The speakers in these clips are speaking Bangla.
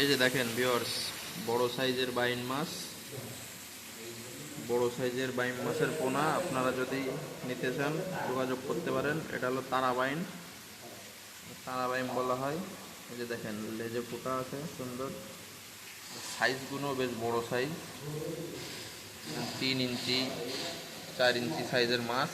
এই যে দেখেন ভিওর্স বড় সাইজের বাইন মাছ, বড় সাইজের বাইন মাছের পোনা, আপনারা যদি নিতে চান, যোগাযোগ করতে পারেন। এটা হলো তারাবাইন তারাবাইন বলা হয়। এই যে দেখেন, লেজে ফোটা আছে, সুন্দর। সাইজগুলো বেশ বড় সাইজ। তিন ইঞ্চি, চার ইঞ্চি সাইজের মাছ।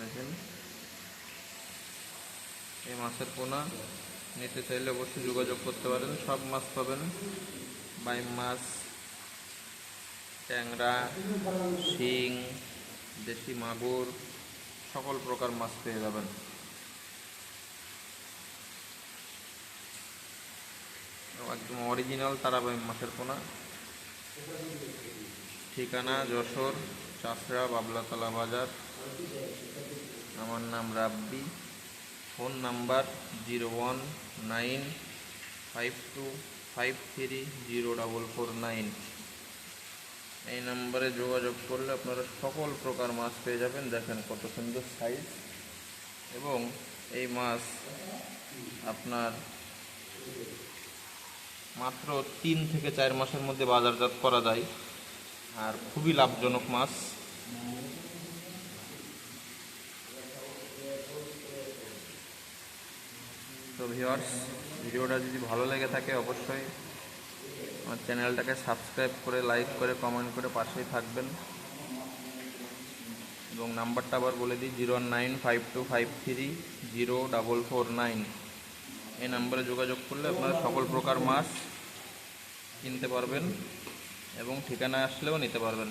দেখেন। এই মাছের পোনা, নিতে চাইলে অবশ্যই যোগাযোগ করতে পারেন। সব মাছ পাবেন। বাইম মাছ, ট্যাংরা, শিং, দেশি মাগুর, সকল প্রকার মাছ পেয়ে যাবেন। একদম অরিজিনাল তারাবাইম মাছের পোনা। ঠিকানা যশোর, চাষড়া, বাবলাতলা বাজার। আমার নাম Rabbi. Phone number zero one nine five two five three zero double four nine. এই নাম্বারে যোগাযোগ করলে আপনারা সকল প্রকার মাছ পেয়ে যাবেন। দেখেন কত সুন্দর সাইজ এবং এই মাছ আপনার মাত্র তিন থেকে চার মাসের মধ্যে বাজারজাত করা যায়। আর খুবই লাভজনক মাছ। তো ভিওয়ার্স ভিডিওটা যদি ভালো লেগে থাকে অবশ্যই আমার চ্যানেলটাকে সাবস্ক্রাইব করে লাইক করে কমেন্ট করে পাশেই থাকবেন। এবং নাম্বারটা আবার বলে দিই zero nine five two five three zero double four nine এই নাম্বারে যোগাযোগ করলে আপনারা সকল প্রকার মাছ কিনতে পারবেন এবং ঠিকানা আসলেও নিতে পারবেন।